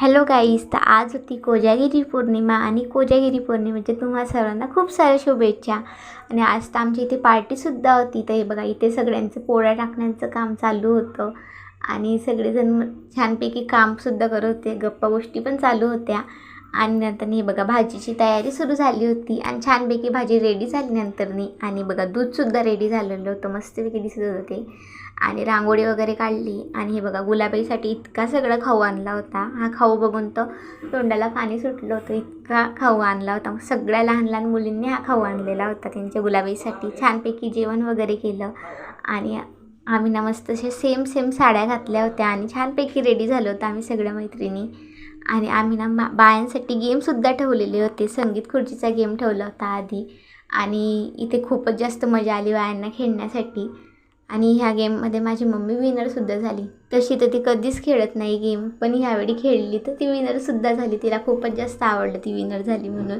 Hello गाईस तर आज होती कोजागिरी पौर्णिमा आणि कोजागिरी पौर्णिमेचे तुम्हा सर्वांना खूप साऱ्या शुभेच्छा. आणि आज तर आमच्या इथे पार्टीसुद्धा होती. तर हे बघा इथे सगळ्यांचं पोळ्या टाकण्याचं काम चालू होतं. आणि सगळेजण छानपैकी कामसुद्धा करत होते. गप्पा गोष्टी पण चालू होत्या. आणि नंतर हे बघा भाजीची तयारी सुरू झाली होती. आणि छानपैकी भाजी रेडी झाली नंतरनी आणि बघा दूधसुद्धा रेडी झालेलं होतं. मस्तपैकी दिसत होते आणि रांगोळी वगैरे काढली. आणि हे बघा गुलाबाईसाठी इतका सगळं खाऊ आणला होता. हा खाऊ बघून तर तोंडाला पाणी सुटलं होतं. इतका खाऊ आणला होता. मग सगळ्या लहान लहान मुलींनी हा खाऊ आणलेला होता त्यांच्या गुलाबाईसाठी. छानपैकी जेवण वगैरे केलं. आणि आम्ही ना मस्त अशा सेम सेम साड्या घातल्या होत्या आणि छानपैकी रेडी झालो होतो आम्ही सगळ्या मैत्रिणी. आणि आम्ही ना मा बायांसाठी गेमसुद्धा ठेवलेले होते. संगीत खुर्चीचा गेम ठेवला होता आधी. आणि इथे खूपच जास्त मजा आली बायांना खेळण्यासाठी. आणि ह्या गेममध्ये माझी मम्मी विनरसुद्धा झाली. तशी तर ती कधीच खेळत नाही गेम पण ह्यावेळी खेळली तर ती विनरसुद्धा झाली. तिला खूपच जास्त आवडलं ती विनर झाली म्हणून.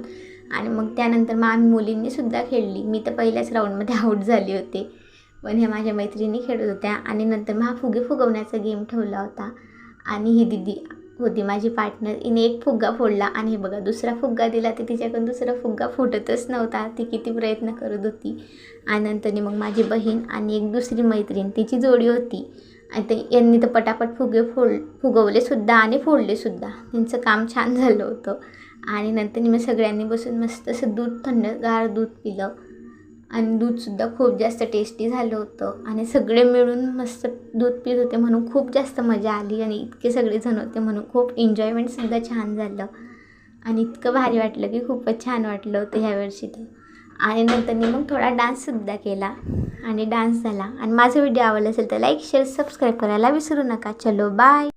आणि मग त्यानंतर मग आम्ही मुलींनीसुद्धा खेळली. मी तर पहिल्याच राऊंडमध्ये आऊट झाले होते. पण ह्या माझ्या मैत्रिणी खेळत होत्या आणि नंतर मग हा फुगे फुगवण्याचा गेम ठेवला होता. आणि ही दिदी होती माझी पार्टनर हिने एक फुग्गा फोडला आणि हे बघा दुसरा फुग्गा दिला तर तिच्याकडून दुसरा फुग्गा फुटतच नव्हता. ती किती प्रयत्न करत होती. आणि नंतरने मग माझी बहीण आणि एक दुसरी मैत्रीण तिची जोडी होती. आणि ते यांनी तर पटापट फुगे फोड फुगवलेसुद्धा आणि फोडलेसुद्धा त्यांचं काम छान झालं होतं. आणि नंतर मग सगळ्यांनी बसून मस्त असं दूध थंडगार दूध पिलं. आणि दूधसुद्धा खूप जास्त टेस्टी झालं होतं. आणि सगळे मिळून मस्त दूध पित होते म्हणून खूप जास्त मजा आली आणि इतके सगळेजण होते म्हणून खूप एन्जॉयमेंटसुद्धा छान झालं. आणि इतकं भारी वाटलं की खूपच छान वाटलं होतं ह्यावर्षी तर. आणि नंतर मी मग थोडा डान्ससुद्धा केला आणि डान्स झाला. आणि माझा व्हिडिओ आवडला असेल तर लाईक शेअर सबस्क्राईब करायला विसरू नका. चलो बाय